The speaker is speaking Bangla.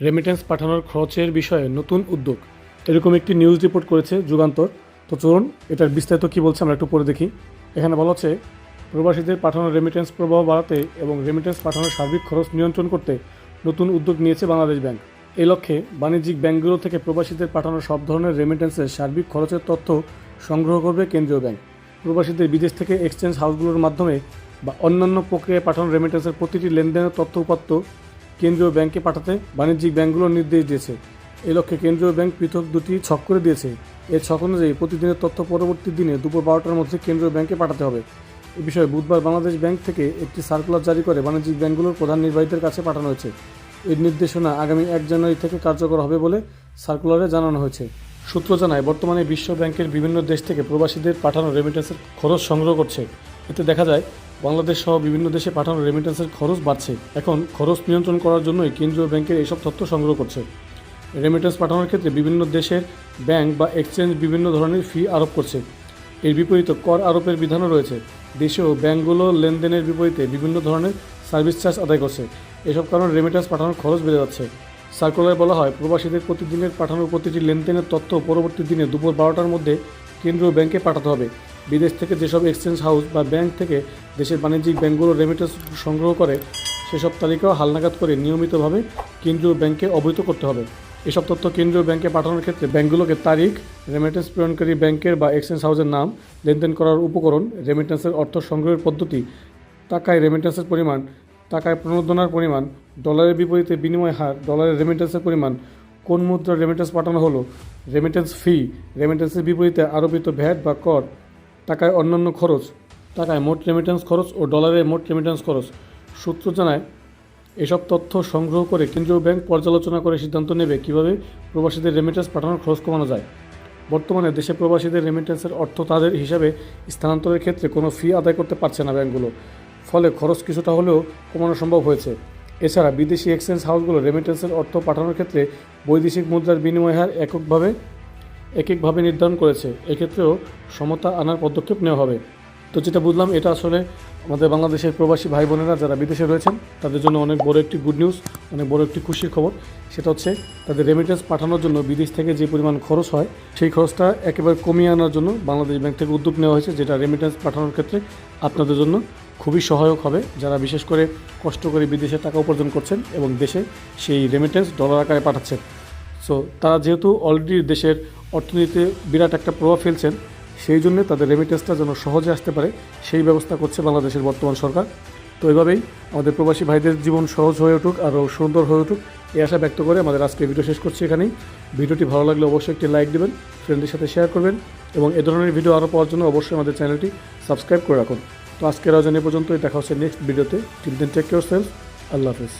রেমিটেন্স পাঠানোর খরচের বিষয়ে নতুন উদ্যোগ। এরকম একটি নিউজ রিপোর্ট করেছে যুগান্তর। তো চলুন, এটার বিস্তারিত কী বলছে আমরা একটু পড়ে দেখি। এখানে বলা হচ্ছে, প্রবাসীদের পাঠানোর রেমিটেন্স প্রবাহ বাড়াতে এবং রেমিটেন্স পাঠানোর সার্বিক খরচ নিয়ন্ত্রণ করতে নতুন উদ্যোগ নিয়েছে বাংলাদেশ ব্যাংক। এই লক্ষ্যে বাণিজ্যিক ব্যাংকগুলো থেকে প্রবাসীদের পাঠানো সব ধরনের রেমিটেন্সের সার্বিক খরচের তথ্য সংগ্রহ করবে কেন্দ্রীয় ব্যাংক। প্রবাসীদের বিদেশ থেকে এক্সচেঞ্জ হাউসগুলোর মাধ্যমে বা অন্যান্য প্রক্রিয়ায় পাঠানো রেমিটেন্সের প্রতিটি লেনদেনের তথ্য উপাত্ত কেন্দ্রীয় ব্যাংকে পাঠাতে বাণিজ্যিক ব্যাংকগুলোর নির্দেশ দিয়েছে। এই লক্ষ্যে কেন্দ্রীয় ব্যাংক পৃথক দুটি ছক করে দিয়েছে। এর ছক অনুযায়ী প্রতিদিনের তথ্য পরবর্তী দিনে দুপুর বারোটার মধ্যে কেন্দ্রীয় ব্যাংকে পাঠাতে হবে। এ বিষয়ে বুধবার বাংলাদেশ ব্যাংক থেকে একটি সার্কুলার জারি করে বাণিজ্যিক ব্যাংকগুলোর প্রধান নির্বাহীদের কাছে পাঠানো হয়েছে। এর নির্দেশনা আগামী এক জানুয়ারি থেকে কার্যকর হবে বলে সার্কুলারে জানানো হয়েছে। সূত্র জানায়, বর্তমানে বিশ্ব ব্যাংকের বিভিন্ন দেশ থেকে প্রবাসীদের পাঠানো রেমিটেন্সের খরচ সংগ্রহ করছে। এতে দেখা যায়, বাংলাদেশ সহ বিভিন্ন দেশে পাঠানো রেমিটেন্সের খরচ বাড়ছে। এখন খরচ নিয়ন্ত্রণ করার জন্যই কেন্দ্রীয় ব্যাংকের এসব তথ্য সংগ্রহ করছে। রেমিটেন্স পাঠানোর ক্ষেত্রে বিভিন্ন দেশের ব্যাংক বা এক্সচেঞ্জ বিভিন্ন ধরনের ফি আরোপ করছে। এর বিপরীতে কর আরোপের বিধানও রয়েছে। দেশেও ব্যাংকগুলো লেনদেনের বিপরীতে বিভিন্ন ধরনের সার্ভিস চার্জ আদায় করছে। এসব কারণে রেমিটেন্স পাঠানোর খরচ বেড়ে যাচ্ছে। সার্কুলারে বলা হয়, প্রবাসীদের প্রতিদিনের পাঠানোর প্রতিটি লেনদেনের তথ্য পরবর্তী দিনে দুপুর বারোটার মধ্যে কেন্দ্রীয় ব্যাংকে পাঠাতে হবে। বিদেশ থেকে যেসব এক্সচেঞ্জ হাউস বা ব্যাংক থেকে দেশের বাণিজ্যিক ব্যাংকগুলো রেমিটেন্স সংগ্রহ করে, সেসব তালিকাও হালনাগাদ করে নিয়মিতভাবে কেন্দ্রীয় ব্যাংকে অবহিত করতে হবে। এসব তথ্য কেন্দ্রীয় ব্যাংকে পাঠানোর ক্ষেত্রে ব্যাংকগুলোকে তারিখ রেমিটেন্স প্রেরণকারী ব্যাংকের বা এক্সচেঞ্জ হাউসের নাম, লেনদেন করার উপকরণ রেমিটেন্সের অর্থ সংগ্রহের পদ্ধতি, টাকায় রেমিটেন্সের পরিমাণ, টাকায় প্রণোদনার পরিমাণ ডলারের বিপরীতে বিনিময় হার ডলারের রেমিটেন্সের পরিমাণ, কোন মুদ্রার রেমিটেন্স পাঠানো হলো রেমিটেন্স ফি রেমিটেন্সের বিপরীতে আরোপিত ভ্যাট বা কর টাকায় অন্যান্য খরচ, টাকায় মোট রেমিটেন্স খরচ ও ডলারে মোট রেমিটেন্স খরচ। সূত্র জানায়, এসব তথ্য সংগ্রহ করে কেন্দ্রীয় ব্যাংক পর্যালোচনা করে সিদ্ধান্ত নেবে কীভাবে প্রবাসীদের রেমিটেন্স পাঠানোর খরচ কমানো যায়। বর্তমানে দেশে প্রবাসীদের রেমিটেন্সের অর্থ তাদের হিসাবে স্থানান্তরের ক্ষেত্রে কোনো ফি আদায় করতে পারছে না ব্যাংকগুলো। ফলে খরচ কিছুটা হলেও কমানো সম্ভব হয়েছে। এছাড়া বিদেশি এক্সচেঞ্জ হাউসগুলো রেমিটেন্সের অর্থ পাঠানোর ক্ষেত্রে বৈদেশিক মুদ্রার বিনিময় হার এককভাবে এক একভাবে নির্ধারণ করেছে। এক্ষেত্রেও সমতা আনার পদক্ষেপ নেওয়া হবে। তো যেটা বুঝলাম, এটা আসলে আমাদের বাংলাদেশের প্রবাসী ভাই বোনেরা যারা বিদেশে রয়েছেন, তাদের জন্য অনেক বড় একটি গুড নিউজ অনেক বড় একটি খুশির খবর। সেটা হচ্ছে, তাদের রেমিটেন্স পাঠানোর জন্য বিদেশ থেকে যে পরিমাণ খরচ হয়, সেই খরচটা একেবারে কমিয়ে আনার জন্য বাংলাদেশ ব্যাংক থেকে উদ্যোগ নেওয়া হয়েছে, যেটা রেমিটেন্স পাঠানোর ক্ষেত্রে আপনাদের জন্য খুবই সহায়ক হবে। যারা বিশেষ করে কষ্ট করে বিদেশে টাকা উপার্জন করছেন এবং দেশে সেই রেমিটেন্স ডলার আকারে পাঠাচ্ছেন। সো তারা যেহেতু অলরেডি দেশের অর্থনীতিতে বিরাট একটা প্রভাব ফেলছেন, সেই জন্য তাদের রেমিটেন্সটা যেন সহজে আসতে পারে, সেই ব্যবস্থা করছে বাংলাদেশের বর্তমান সরকার। তো এভাবেই আমাদের প্রবাসী ভাইদের জীবন সহজ হয়ে উঠুক, আরও সুন্দর হয়ে উঠুক, এই আশা ব্যক্ত করে আমাদের আজকে ভিডিও শেষ করছি এখানেই। ভিডিওটি ভালো লাগলে অবশ্যই একটি লাইক দেবেন ফ্রেন্ডদের সাথে শেয়ার করবেন, এবং এ ধরনের ভিডিও আরও পাওয়ার জন্য অবশ্যই আমাদের চ্যানেলটি সাবস্ক্রাইব করে রাখুন। তো আজকের আয়োজন এ পর্যন্তই, দেখা হচ্ছে নেক্সট ভিডিওতে till then take care self আল্লাহ হাফিজ।